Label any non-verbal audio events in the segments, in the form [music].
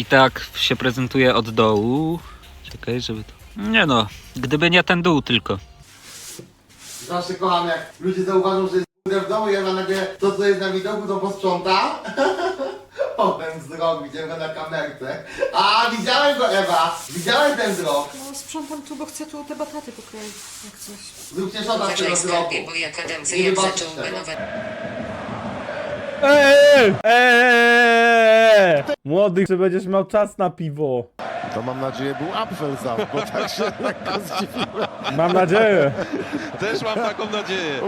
I tak się prezentuje od dołu. Czekaj, żeby to... Nie no, gdyby nie ten dół tylko. Zawsze kocham jak ludzie zauważą, że jest w domu i Ewa nagle to co jest na widoku to posprząta. [laughs] Potem wzrok, widziałem go na kamerce. A, widziałem go Ewa! Widziałem ten wzrok! No sprzątam tu, bo chcę tu te bataty pokroić, jak coś. Zróbcie szota z tego Uważaj wzroku. skarbie, bo jak Adam wybaczysz zaczął tego. banować Eee! Eee! Młody, czy będziesz miał czas na piwo? To mam nadzieję był Apfelsauf, bo tak się [laughs] lekko zdziwiłem. Mam nadzieję. Też mam taką nadzieję.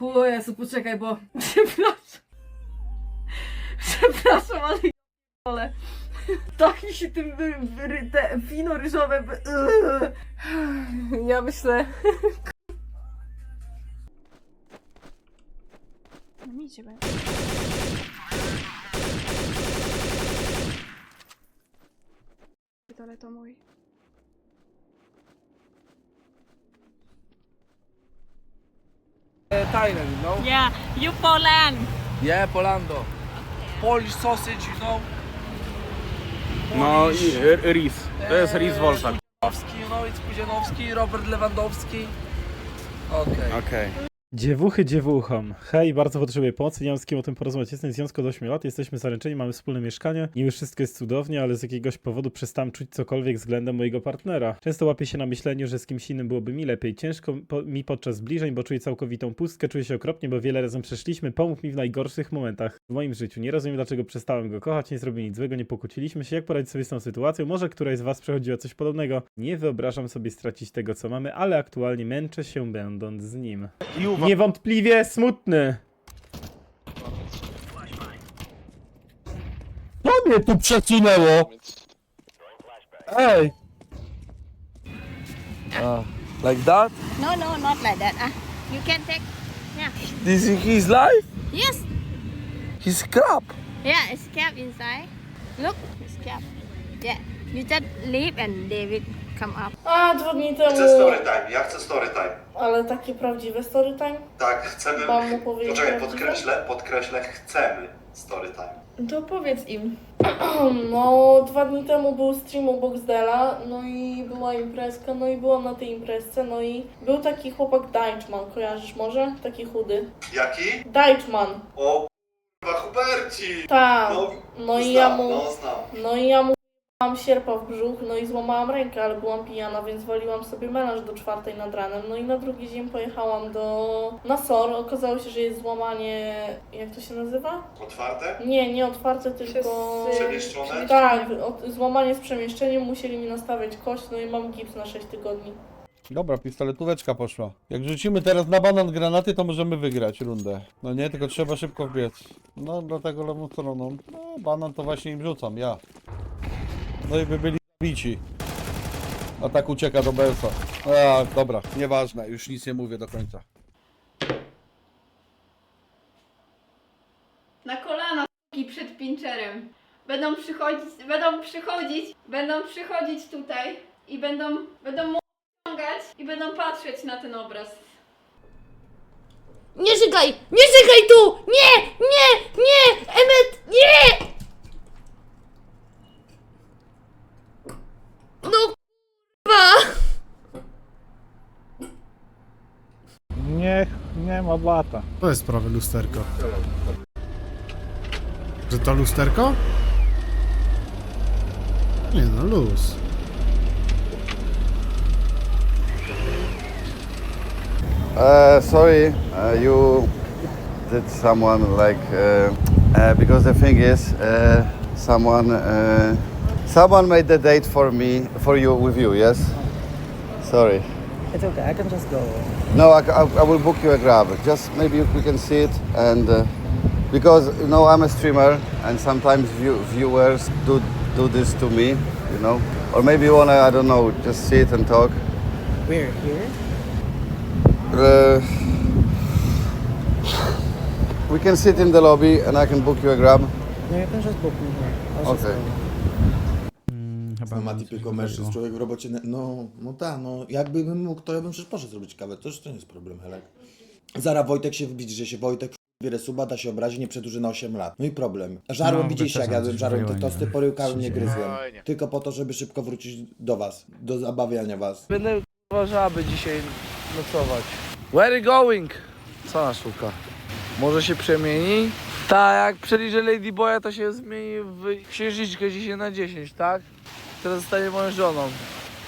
O Jezu, poczekaj, bo... [laughs] Przepraszam. Przepraszam, ale... ale... Tak mi się tym wy, wy, te wino ryżowe... By... Ja myślę... No się będzie. Ale to mój. Thailand, you know? Yeah, you Poland. Yeah, Polando. Polish sausage, you know? No i ris. To jest ris Wolfak. Pudzianowski, you know, it's Pudzianowski, Robert Lewandowski. Okej. Okej. Dziewuchy dziewuchom. Hej, bardzo potrzebuję pomocy, nie mam z kim o tym porozmawiać. Jestem w związku od 8 lat, jesteśmy zaręczeni, mamy wspólne mieszkanie. Niby wszystko jest cudownie, ale z jakiegoś powodu przestałem czuć cokolwiek względem mojego partnera. Często łapię się na myśleniu, że z kimś innym byłoby mi lepiej. Ciężko po, mi podczas zbliżeń, bo czuję całkowitą pustkę, czuję się okropnie, bo wiele razem przeszliśmy. Pomógł mi w najgorszych momentach w moim życiu. Nie rozumiem, dlaczego przestałem go kochać, nie zrobił nic złego, nie pokłóciliśmy się. Jak poradzić sobie z tą sytuacją? Może któraś z was przechodziła coś podobnego? Nie wyobrażam sobie stracić tego, co mamy, ale aktualnie męczę się będąc z nim. Niewątpliwie smutny. Co mnie tu przesunęło? Ej! Uh, like that? No, no, not like that. Ah, you can take. Yeah. This is his life? Yes. His crap. Yeah, it's kept inside. Look, it's kept. Yeah. You just leave and will come up. A, dwa dni temu... Chcę story time, ja chcę story time. Ale takie prawdziwe story time? Tak, chcemy. Mam mu powiedzieć Poczekaj, prawdziwe? podkreślę, podkreślę, chcemy story time. To powiedz im. [clears throat] No, dwa dni temu był stream u Boxdela, no i była imprezka, no i byłam na tej imprezce, no i był taki chłopak Deichmann, kojarzysz może? Taki chudy. Jaki? Deichmann, O k***a, Huberci! tak. No, No i znam, ja mu, No, znam. no i ja mu mam sierpa w brzuch, no i złamałam rękę, ale byłam pijana, więc waliłam sobie melanż do czwartej nad ranem. No i na drugi dzień pojechałam do na SOR. Okazało się, że jest złamanie, jak to się nazywa? Otwarte? Nie, nie otwarte, tylko... Przemieszczone? Tak, od, złamanie z przemieszczeniem, musieli mi nastawiać kość, no i mam gips na 6 tygodni. Dobra, pistoletóweczka poszła. Jak rzucimy teraz na banan granaty, to możemy wygrać rundę. No nie, tylko trzeba szybko wbiec. No, dlatego lewą stroną. No, banan to właśnie im rzucam, ja. No i by byli bici. A tak ucieka do Belsa. A, dobra, nieważne, już nic nie mówię do końca. na kolana s**ki, przed pinczerem. Będą przychodzić, będą przychodzić, będą przychodzić tutaj i będą, będą mu ściągać i będą patrzeć na ten obraz. Nie żygaj! Nie żygaj tu! Nie! Nie! Nie! Emmet! Nie! Nie, nie ma bata. To jest prawe lusterko. Że to lusterko? Nie no, luz. Uh, sorry, uh, you did someone like uh, uh, because the thing is, uh, someone uh, someone made the date for me for you with you. Yes. Sorry. It's okay, I can just go. No, I, I, I will book you a grab. Just maybe we can see it and uh, because you know I'm a streamer and sometimes view, viewers do do this to me, you know. Or maybe you wanna I don't know just see it and talk. Where? Here? Uh, we can sit in the lobby and I can book you a grab. No, you can just book me here. Okay. No ma typico mężczyzn, człowiek w robocie, no, no tak, no jakbym mógł, to ja bym przecież poszedł zrobić kawę, to już to nie jest problem, Helek. Zara Wojtek się wbić, że się Wojtek bierze suba, da się obrazi, nie przedłuży na 8 lat. No i problem. Żarłem No, widzieliście jak jadłem, żarłem te tosty, nie? poryłkałem, nie gryzłem. Tylko po to, żeby szybko wrócić do was, do zabawiania was. Będę żaby dzisiaj nocować. Where you going? Co ona szuka? Może się przemieni? Tak, jak przeliczę Ladyboya, to się zmieni w księżniczkę dzisiaj na 10, tak? Teraz zostanie moją żoną.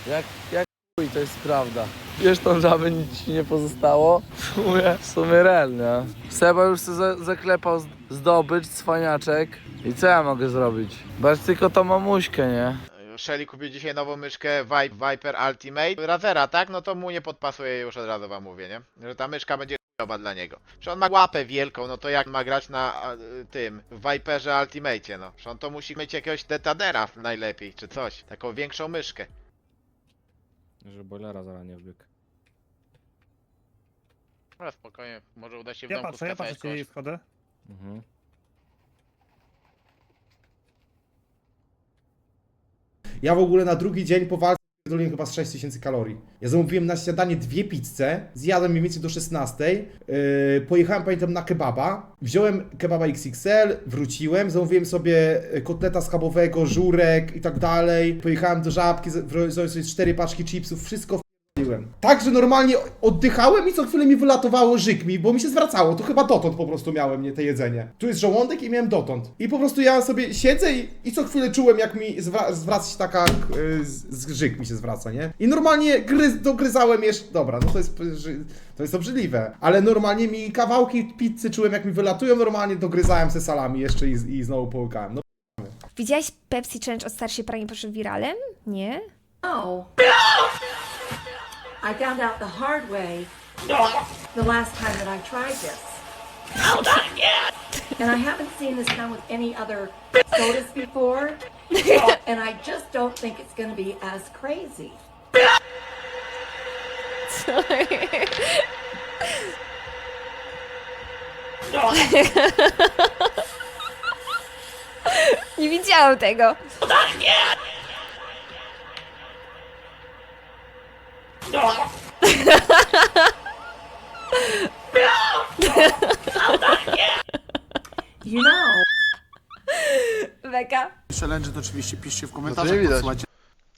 Jak, jak chuj, to jest prawda. Wiesz tą żabę, nic ci nie pozostało? W sumie, w sumie real, nie? Seba już sobie za, zaklepał z- zdobycz, cwaniaczek. I co ja mogę zrobić? Bacz tylko tą mamuśkę, nie? Shelly kupił dzisiaj nową myszkę Vi- Viper Ultimate Razera, tak? No to mu nie podpasuje już od razu wam mówię, nie? Że ta myszka będzie chujowa dla niego. Że on ma łapę wielką, no to jak ma grać na a, tym w Viperze Ultimate, no? Że on to musi mieć jakiegoś detadera najlepiej, czy coś. Taką większą myszkę. Że boilera zaraz nie wbiegł. No spokojnie, może uda się w Ja domku patrzę, ja patrzę, wchodzę. Mhm. Ja w ogóle na drugi dzień po walce pierdoliłem chyba z 6000 kalorii. Ja zamówiłem na śniadanie dwie pizze, zjadłem mniej więcej do 16. Yy, pojechałem, pamiętam, na kebaba. Wziąłem kebaba XXL, wróciłem, zamówiłem sobie e, kotleta schabowego, żurek i tak dalej. Pojechałem do żabki, wziąłem sobie cztery paczki chipsów, wszystko Tak, że normalnie oddychałem i co chwilę mi wylatowało żyk mi, bo mi się zwracało. To chyba dotąd po prostu miałem nie te jedzenie. Tu jest żołądek i miałem dotąd. I po prostu ja sobie siedzę i, i co chwilę czułem, jak mi zwra- zwraca się taka, y, z- zgrzyk mi się zwraca, nie? I normalnie gryz, dogryzałem jeszcze, dobra, no to jest, to jest obrzydliwe, ale normalnie mi kawałki pizzy czułem, jak mi wylatują, normalnie dogryzałem se salami jeszcze i, i znowu połykałem. No Widziałaś Pepsi Challenge od starszej pranie poszedł wiralem? Nie? No. I found out the hard way the last time that I tried this. Hold on yet! And I haven't seen this done with any other sodas before. [laughs] and I just don't think it's going to be as crazy. Nie widziałam tego. You know. Beka. Challenge to oczywiście piszcie w komentarzach, podsyłajcie.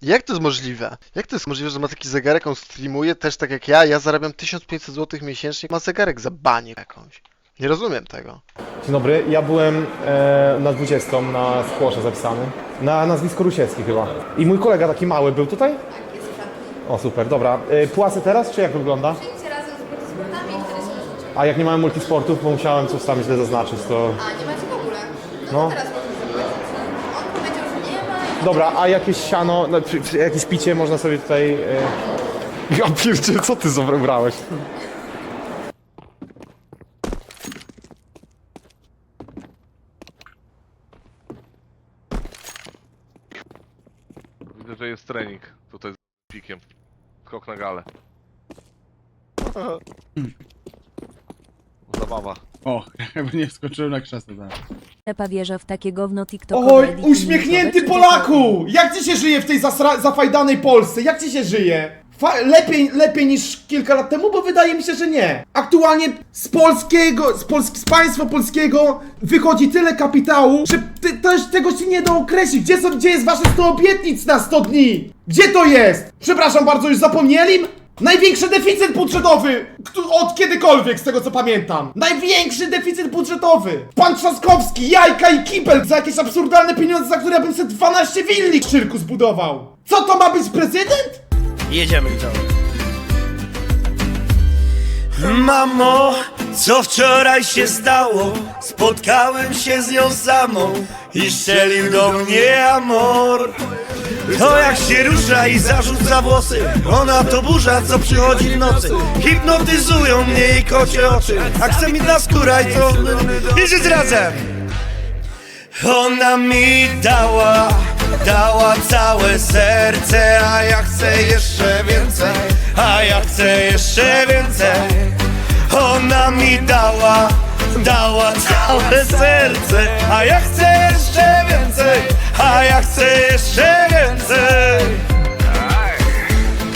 Jak to jest możliwe? Jak to jest możliwe, że ma taki zegarek, on streamuje też tak jak ja, ja zarabiam 1500 zł miesięcznie, ma zegarek za banie jakąś. Nie rozumiem tego. Dzień dobry, ja byłem e, na 20 na skłosze zapisany. Na nazwisko Rusiecki chyba. I mój kolega taki mały był tutaj? O super, dobra. E, płacę teraz, czy jak wygląda? razem z multisportami, się rozliczyły. A jak nie mamy multisportów, bo musiałem coś tam źle zaznaczyć, to... A, nie macie w ogóle. No. Teraz możemy zobaczyć. On powiedział, że nie ma. Dobra, a jakieś siano, no, czy, czy jakieś picie można sobie tutaj... E... [laughs] Ja pierdzie, co ty zabrałeś? Widzę, że jest trening pikiem. Skok na galę. [laughs] Zabawa. O, [laughs] jakby nie skoczyłem na krzesło, tak. Pepa wierzę w takie gówno TikTokowe. Oj, edity uśmiechnięty Polaku! Jak ci się żyje w tej zasra- zafajdanej Polsce? Jak ci się żyje? Lepiej, lepiej niż kilka lat temu, bo wydaje mi się, że nie. Aktualnie z polskiego, z, z państwa polskiego wychodzi tyle kapitału, że też tego się nie da określić. Gdzie, są, gdzie jest wasze 100 obietnic na 100 dni? Gdzie to jest? Przepraszam bardzo, już zapomnieli? Największy deficyt budżetowy od kiedykolwiek, z tego co pamiętam. Największy deficyt budżetowy. Pan Trzaskowski, jajka i kibel za jakieś absurdalne pieniądze, za które ja bym sobie 12 willi w cyrku zbudował. Co to ma być prezydent? Jedziemy, widzowie. Mamo, co wczoraj się stało? Spotkałem się z nią samą i strzelił do mnie amor. To jak się rusza i zarzuca włosy Ona to burza, co przychodzi w nocy Hipnotyzują mnie jej kocie oczy A chce mi dla skóra i to... Idzieć razem! Ona mi dała, dała całe serce A ja chcę jeszcze więcej A ja chcę jeszcze więcej. Ona mi dała, dała całe serce A ja chcę jeszcze więcej A ja chcę jeszcze więcej